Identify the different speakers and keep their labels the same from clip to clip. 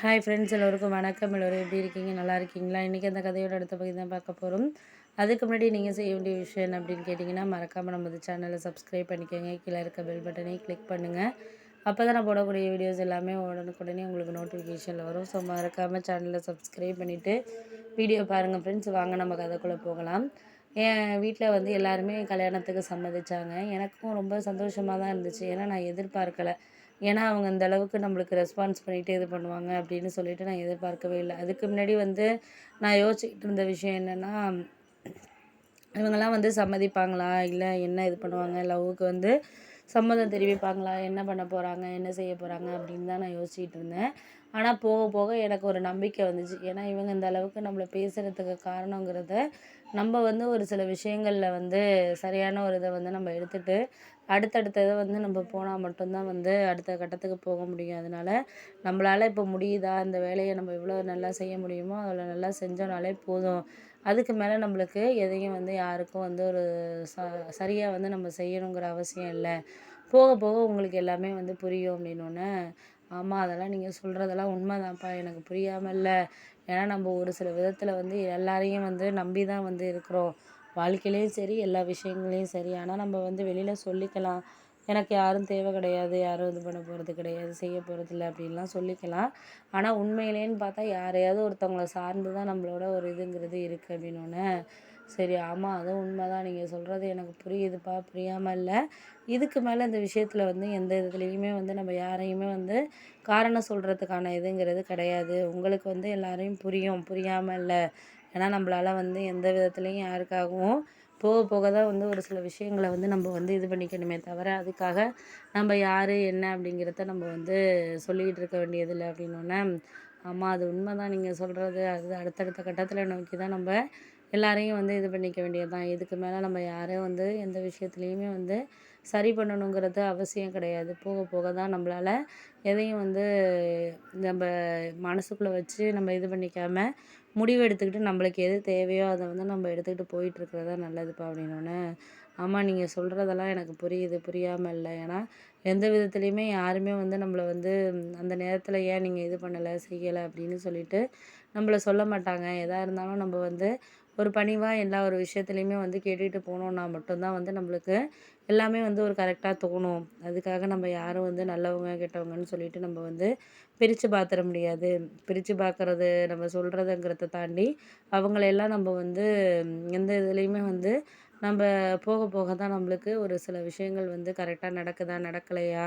Speaker 1: hi friends எல்லோருக்கும் வணக்கம் எல்லோரும் எப்படி இருக்கீங்க நல்லா இருக்கீங்களா இன்றைக்கி அந்த கதையோட அடுத்த பகுதி தான் பார்க்க போகிறோம் அதுக்கு முன்னாடி நீங்கள் செய்ய வேண்டிய விஷயம் அப்படின்னு கேட்டிங்கன்னா மறக்காமல் நமது சேனலை சப்ஸ்கிரைப் பண்ணிக்கோங்க கீழே இருக்க பெல் பட்டனையும் கிளிக் பண்ணுங்கள் அப்போ தான் நான் போடக்கூடிய வீடியோஸ் எல்லாமே உடனுக்குடனே உங்களுக்கு நோட்டிஃபிகேஷனில் வரும் ஸோ மறக்காமல் சேனலை சப்ஸ்கிரைப் பண்ணிவிட்டு வீடியோ பாருங்கள் ஃப்ரெண்ட்ஸ் வாங்க நம்ம கதைக்குள்ளே போகலாம் என் வீட்டில் வந்து எல்லாருமே கல்யாணத்துக்கு சம்மதிச்சாங்க எனக்கும் ரொம்ப சந்தோஷமாக தான் இருந்துச்சு ஏன்னா நான் எதிர்பார்க்கலை ஏன்னா அவங்க அந்த அளவுக்கு நம்மளுக்கு ரெஸ்பான்ஸ் பண்ணிகிட்டே இது பண்ணுவாங்க அப்படின்னு சொல்லிட்டு நான் எதிர்பார்க்கவே இல்லை அதுக்கு முன்னாடி வந்து நான் யோசிச்சுக்கிட்டு இருந்த விஷயம் என்னென்னா இவங்கெல்லாம் வந்து சம்மதிப்பாங்களா இல்லை என்ன இது பண்ணுவாங்க லவ்வுக்கு வந்து சம்மதம் தெரிவிப்பாங்களா என்ன பண்ண போகிறாங்க என்ன செய்ய போகிறாங்க அப்படின்னு தான் நான் யோசிச்சுட்டு இருந்தேன் ஆனால் போக போக எனக்கு ஒரு நம்பிக்கை வந்துச்சு ஏன்னா இவங்க இந்த அளவுக்கு நம்மளை பேசுகிறதுக்கு காரணங்கிறத நம்ம வந்து ஒரு சில விஷயங்களில் வந்து சரியான ஒரு இதை வந்து நம்ம எடுத்துகிட்டு அடுத்தடுத்த இதை வந்து நம்ம போனால் மட்டும்தான் வந்து அடுத்த கட்டத்துக்கு போக முடியும் அதனால் நம்மளால் இப்போ முடியுதா இந்த வேலையை நம்ம எவ்வளோ நல்லா செய்ய முடியுமோ அதில் நல்லா செஞ்சோனாலே போதும் அதுக்கு மேலே நம்மளுக்கு எதையும் வந்து யாருக்கும் வந்து ஒரு ச சரியாக வந்து நம்ம செய்யணுங்கிற அவசியம் இல்லை போக போக உங்களுக்கு எல்லாமே வந்து புரியும் அப்படின்னோடனே ஆமாம் அதெல்லாம் நீங்கள் சொல்கிறதெல்லாம் உண்மைதான்ப்பா எனக்கு புரியாமல் இல்லை ஏன்னா நம்ம ஒரு சில விதத்தில் வந்து எல்லாரையும் வந்து நம்பி தான் வந்து இருக்கிறோம் வாழ்க்கையிலையும் சரி எல்லா விஷயங்களையும் சரி ஆனால் நம்ம வந்து வெளியில் சொல்லிக்கலாம் எனக்கு யாரும் தேவை கிடையாது யாரும் இது பண்ண போகிறது கிடையாது செய்ய போகிறது இல்லை அப்படின்லாம் சொல்லிக்கலாம் ஆனால் உண்மையிலேன்னு பார்த்தா யாரையாவது ஒருத்தவங்களை சார்ந்து தான் நம்மளோட ஒரு இதுங்கிறது இருக்குது அப்படின்னு சரி ஆமாம் அது உண்மை தான் நீங்கள் சொல்கிறது எனக்கு புரியுதுப்பா புரியாமல் இல்லை இதுக்கு மேலே இந்த விஷயத்தில் வந்து எந்த இதுலேயுமே வந்து நம்ம யாரையுமே வந்து காரணம் சொல்கிறதுக்கான இதுங்கிறது கிடையாது உங்களுக்கு வந்து எல்லாரையும் புரியும் புரியாமல் இல்லை ஏன்னா நம்மளால் வந்து எந்த விதத்துலேயும் யாருக்காகவும் போக போக தான் வந்து ஒரு சில விஷயங்களை வந்து நம்ம வந்து இது பண்ணிக்கணுமே தவிர அதுக்காக நம்ம யார் என்ன அப்படிங்கிறத நம்ம வந்து சொல்லிக்கிட்டு இருக்க வேண்டியதில்லை அப்படின்னோன்னே ஆமாம் அது உண்மை தான் நீங்கள் சொல்கிறது அது அடுத்தடுத்த கட்டத்தில் நோக்கி தான் நம்ம எல்லாரையும் வந்து இது பண்ணிக்க வேண்டியது தான் இதுக்கு மேலே நம்ம யாரையும் வந்து எந்த விஷயத்துலேயுமே வந்து சரி பண்ணணுங்கிறது அவசியம் கிடையாது போக போக தான் நம்மளால் எதையும் வந்து நம்ம மனசுக்குள்ளே வச்சு நம்ம இது பண்ணிக்காமல் முடிவு எடுத்துக்கிட்டு நம்மளுக்கு எது தேவையோ அதை வந்து நம்ம எடுத்துக்கிட்டு போயிட்டுருக்கிறது தான் நல்லதுப்பா அப்படின்னோடனே ஆமாம் நீங்கள் சொல்கிறதெல்லாம் எனக்கு புரியுது புரியாமல் இல்லை ஏன்னா எந்த விதத்துலேயுமே யாருமே வந்து நம்மளை வந்து அந்த நேரத்தில் ஏன் நீங்கள் இது பண்ணலை செய்யலை அப்படின்னு சொல்லிட்டு நம்மளை சொல்ல மாட்டாங்க எதாக இருந்தாலும் நம்ம வந்து ஒரு பணிவாக எல்லா ஒரு விஷயத்துலையுமே வந்து கேட்டுகிட்டு போனோம்னா மட்டும்தான் வந்து நம்மளுக்கு எல்லாமே வந்து ஒரு கரெக்டாக தோணும் அதுக்காக நம்ம யாரும் வந்து நல்லவங்க கெட்டவங்கன்னு சொல்லிட்டு நம்ம வந்து பிரித்து பார்த்துட முடியாது பிரித்து பார்க்குறது நம்ம சொல்கிறதுங்கிறத தாண்டி அவங்களையெல்லாம் நம்ம வந்து எந்த இதுலேயுமே வந்து நம்ம போக போக தான் நம்மளுக்கு ஒரு சில விஷயங்கள் வந்து கரெக்டாக நடக்குதா நடக்கலையா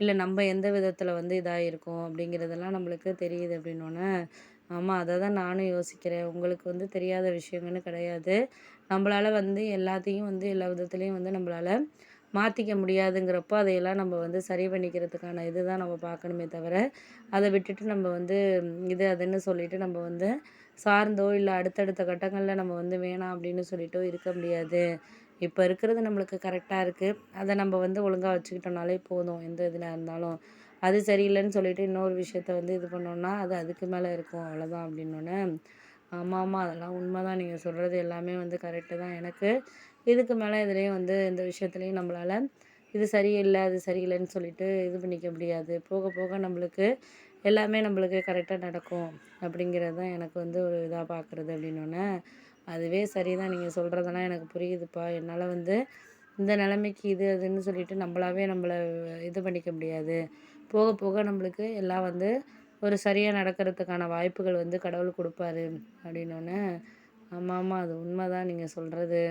Speaker 1: இல்லை நம்ம எந்த விதத்தில் வந்து இதாக இருக்கோம் அப்படிங்கிறதெல்லாம் நம்மளுக்கு தெரியுது அப்படின்னோடனே ஆமாம் அதை தான் நானும் யோசிக்கிறேன் உங்களுக்கு வந்து தெரியாத விஷயங்கள்னு கிடையாது நம்மளால் வந்து எல்லாத்தையும் வந்து எல்லா விதத்துலேயும் வந்து நம்மளால் மாற்றிக்க முடியாதுங்கிறப்போ அதையெல்லாம் நம்ம வந்து சரி பண்ணிக்கிறதுக்கான இது தான் நம்ம பார்க்கணுமே தவிர அதை விட்டுட்டு நம்ம வந்து இது அதுன்னு சொல்லிட்டு நம்ம வந்து சார்ந்தோ இல்லை அடுத்தடுத்த கட்டங்களில் நம்ம வந்து வேணாம் அப்படின்னு சொல்லிட்டோ இருக்க முடியாது இப்போ இருக்கிறது நம்மளுக்கு கரெக்டாக இருக்குது அதை நம்ம வந்து ஒழுங்காக வச்சுக்கிட்டோம்னாலே போதும் எந்த இதில் இருந்தாலும் அது சரியில்லைன்னு சொல்லிட்டு இன்னொரு விஷயத்த வந்து இது பண்ணோன்னா அது அதுக்கு மேலே இருக்கும் அவ்வளோதான் அப்படின்னோடனே ஆமாம் ஆமாம் அதெல்லாம் உண்மை தான் நீங்கள் சொல்கிறது எல்லாமே வந்து கரெக்டு தான் எனக்கு இதுக்கு மேலே இதுலேயும் வந்து இந்த விஷயத்துலையும் நம்மளால் இது சரியில்லை அது சரியில்லைன்னு சொல்லிட்டு இது பண்ணிக்க முடியாது போக போக நம்மளுக்கு எல்லாமே நம்மளுக்கு கரெக்டாக நடக்கும் அப்படிங்கிறது தான் எனக்கு வந்து ஒரு இதாக பார்க்குறது அப்படின்னோடனே அதுவே சரி தான் நீங்கள் சொல்கிறதெல்லாம் எனக்கு புரியுதுப்பா என்னால் வந்து இந்த நிலைமைக்கு இது அதுன்னு சொல்லிட்டு நம்மளாவே நம்மளை இது பண்ணிக்க முடியாது போக போக நம்மளுக்கு எல்லாம் வந்து ஒரு சரியாக நடக்கிறதுக்கான வாய்ப்புகள் வந்து கடவுள் கொடுப்பாரு அப்படின்னோடனே ஆமாம் ஆமாம் அது உண்மை தான் நீங்கள் சொல்கிறது